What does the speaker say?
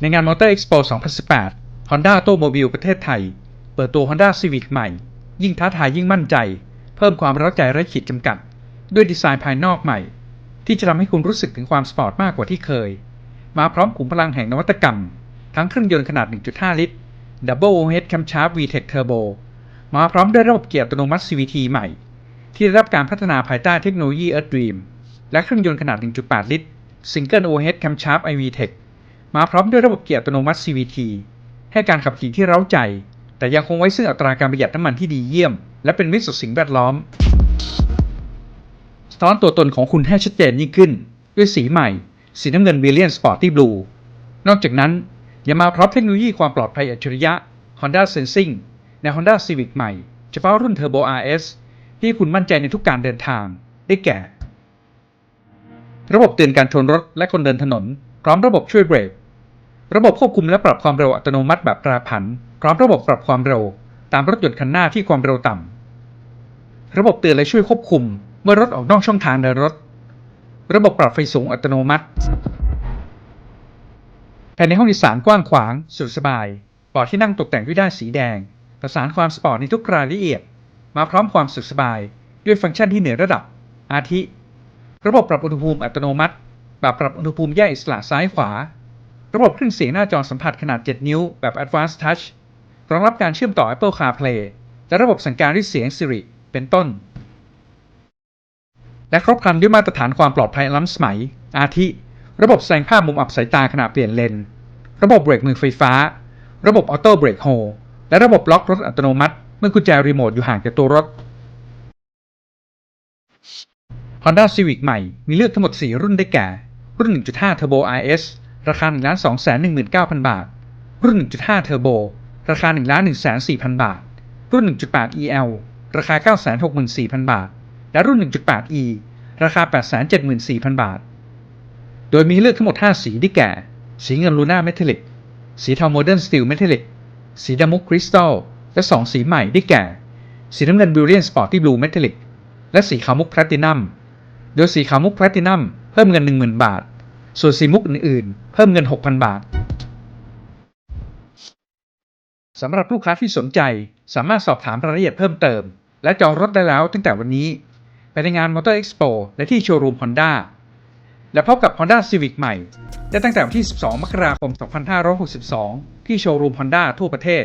ในงาน Motor Expo 2018 Honda Automobile ประเทศไทย เปิดตัว Honda Civic ใหม่ ยิ่งท้าทายยิ่งมั่นใจ เพิ่มความเร้าใจไร้ขีดจำกัด ด้วยดีไซน์ภายนอกใหม่ ที่จะทำให้คุณรู้สึกถึงความสปอร์ตมากกว่าที่เคย มาพร้อมขุมพลังแห่งนวัตกรรม ทั้งเครื่องยนต์ขนาด 1.5 ลิตร Double Overhead Camshaft VTEC Turbo มาพร้อมด้วยระบบเกียร์อัตโนมัติ CVT ใหม่ ที่ได้รับการพัฒนาภายใต้เทคโนโลยี Earth Dream และเครื่องยนต์ขนาด 1.8 ลิตร Single Overhead Camshaft iVTEC มาพร้อมด้วยระบบเกียร์อัตโนมัติ CVT ให้การขับขี่ที่เร้าใจ แต่ยังคงไว้ซึ่งอัตราการประหยัดน้ำมันที่ดีเยี่ยม และเป็นมิตรต่อสิ่งแวดล้อมสะท้อนตัวตนของคุณให้ชัดเจนยิ่งขึ้น ด้วยสีใหม่ สีน้ำเงิน Brilliant Sporty Blue นอกจากนั้นยังมาพร้อมเทคโนโลยีความปลอดภัยอัจฉริยะ Honda Sensing ใน Honda Civic ใหม่ เฉพาะรุ่น Turbo RS ที่คุณมั่นใจในทุกการเดินทาง ได้แก่ ระบบเตือนการชนรถและคนเดินถนน พร้อมระบบช่วยเบรก ระบบควบคุมและปรับความเร็วอัตโนมัติแบบตราผัน พร้อมระบบปรับความเร็ว ตามรถยนต์คันหน้าที่ความเร็วต่ำ ระบบเตือนและช่วยควบคุม เมื่อรถออกนอกช่องทางเดินรถ ระบบปรับไฟสูงอัตโนมัติภายในห้องโดยสารกว้างขวางสะดสบายเบาะที่นั่งตกแต่งด้วยด้านสีแดง ประสานความสปอร์ตในทุกรายละเอียด มาพร้อมความสะดสบาย ด้วยฟังก์ชันที่เหนือระดับ อาทิ ระบบปรับอุณหภูมิอัตโนมัติ แบบปรับอุณหภูมิแยกอิสระซ้ายขวา ระบบเครื่องเสียงหน้าจอสัมผัสขนาด 7 นิ้วแบบ Advanced Touch รองรับการเชื่อมต่อ Apple CarPlay และระบบสั่งการด้วยเสียง Siri เป็นต้น และครบครันด้วยมาตรฐานความปลอดภัยล้ำสมัย อาทิ ระบบแสงภาพมุมอับสายตาขณะเปลี่ยนเลน ระบบเบรกมือไฟฟ้า ระบบออโต้เบรกโฮและระบบล็อกรถอัตโนมัติ เมื่อกุญแจรีโมทอยู่ห่างจากตัวรถ Honda Civic ใหม่มีเลือกทั้งหมด 4 รุ่นได้แก่ รุ่น 1.5 Turbo RS ราคา 1 2 1 9 0 0 0 บาท รุ่น 1.5 Turbo ราคา 1 1 4 0 0 0 บาท รุ่น 1.8 EL ราคา 964,000 บาท และรุ่น 1.8E ราคา 874,000 บาท โดยมีเลือกทั้งหมด 5 สีได้แก่ สีเงินลูน่าเมทัลลิก สีเทาโมเดิร์นสตีลเมทัลลิก สีดำมุกคริสตัล และ 2 สีใหม่ได้แก่ สีน้ำเงินบิ r เ a ียนสปอร์ต y ี l บลูเมทัลลิก และสีขาวมุกแพลตินัม โดยสีขาวมุกแพลตินัมเพิ่มเงิน 10,000 บาท ส่วนสีมุกอื่นๆ เพิ่มเงิน 6,000 บาทสำหรับลูกค้าที่สนใจสามารถสอบถามรายละเอียดเพิ่มเติม และจองรถได้แล้วตั้งแต่วันนี้ ไปในงาน Motor Expo และที่โชว์รูม Honda และพบกับ Honda Civic ใหม่ ได้ตั้งแต่วันที่ 12 มกราคม 2562 ที่โชว์รูม Honda ทั่วประเทศ